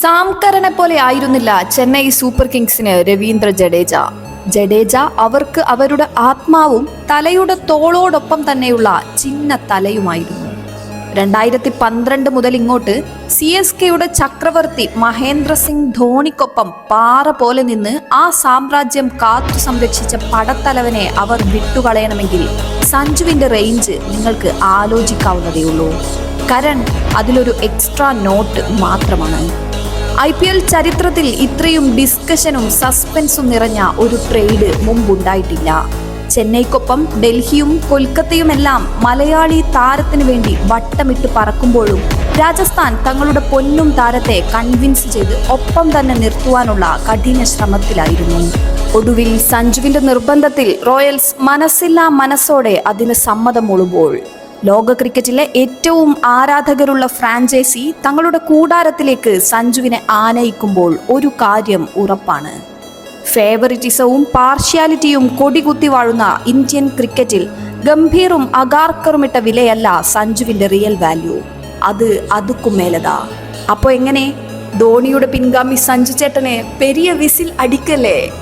സാംകരനെ പോലെ ആയിരുന്നില്ല ചെന്നൈ സൂപ്പർ കിങ്സിന് രവീന്ദ്ര ജഡേജ. ജഡേജ അവർക്ക് അവരുടെ ആത്മാവും തലയുടെ തോളോടൊപ്പം തന്നെയുള്ള ചിന്ന തലയുമായിരുന്നു. രണ്ടായിരത്തി പന്ത്രണ്ട് മുതൽ ഇങ്ങോട്ട് സി എസ് കെയുടെ ചക്രവർത്തി മഹേന്ദ്ര സിംഗ് ധോണിക്കൊപ്പം പാറ പോലെ നിന്ന് ആ സാമ്രാജ്യം കാത്തു സംരക്ഷിച്ച പടത്തലവനെ അവർ വിട്ടുകളയണമെങ്കിൽ സഞ്ജുവിന്റെ റേഞ്ച് നിങ്ങൾക്ക് ആലോചിക്കാവുന്നതേയുള്ളൂ. കരൺ അതിലൊരു എക്സ്ട്രാ നോട്ട് മാത്രമാണ്. ഐ പി എൽ ചരിത്രത്തിൽ ഇത്രയും ഡിസ്കഷനും സസ്പെൻസും നിറഞ്ഞ ഒരു ട്രേഡ് മുമ്പുണ്ടായിട്ടില്ല. ചെന്നൈക്കൊപ്പം ഡൽഹിയും കൊൽക്കത്തയുമെല്ലാം മലയാളി താരത്തിനു വേണ്ടി വട്ടമിട്ട് പറക്കുമ്പോഴും രാജസ്ഥാൻ തങ്ങളുടെ പൊന്നും താരത്തെ കൺവിൻസ് ചെയ്ത് ഒപ്പം തന്നെ നിർത്തുവാനുള്ള കഠിന ശ്രമത്തിലായിരുന്നു. ഒടുവിൽ സഞ്ജുവിന്റെ നിർബന്ധത്തിൽ റോയൽസ് മനസ്സില്ലാ മനസ്സോടെ അതിന് സമ്മതമൊളുമ്പോൾ ലോക ക്രിക്കറ്റിലെ ഏറ്റവും ആരാധകരുള്ള ഫ്രാഞ്ചൈസി തങ്ങളുടെ കൂടാരത്തിലേക്ക് സഞ്ജുവിനെ ആനയിക്കുമ്പോൾ ഒരു കാര്യം ഉറപ്പാണ്. ഫേവറിറ്റിസവും പാർഷ്യാലിറ്റിയും കൊടികുത്തി വാഴുന്ന ഇന്ത്യൻ ക്രിക്കറ്റിൽ ഗംഭീറും അഗാർക്കറുമിട്ട വിലയല്ല സഞ്ജുവിന്റെ റിയൽ വാല്യൂ. അത് അതുക്കും മേലതാ. അപ്പോൾ എങ്ങനെ? ധോണിയുടെ പിൻഗാമി സഞ്ജു ചേട്ടനെ പെരിയ വിസിൽ അടിക്കല്ലേ?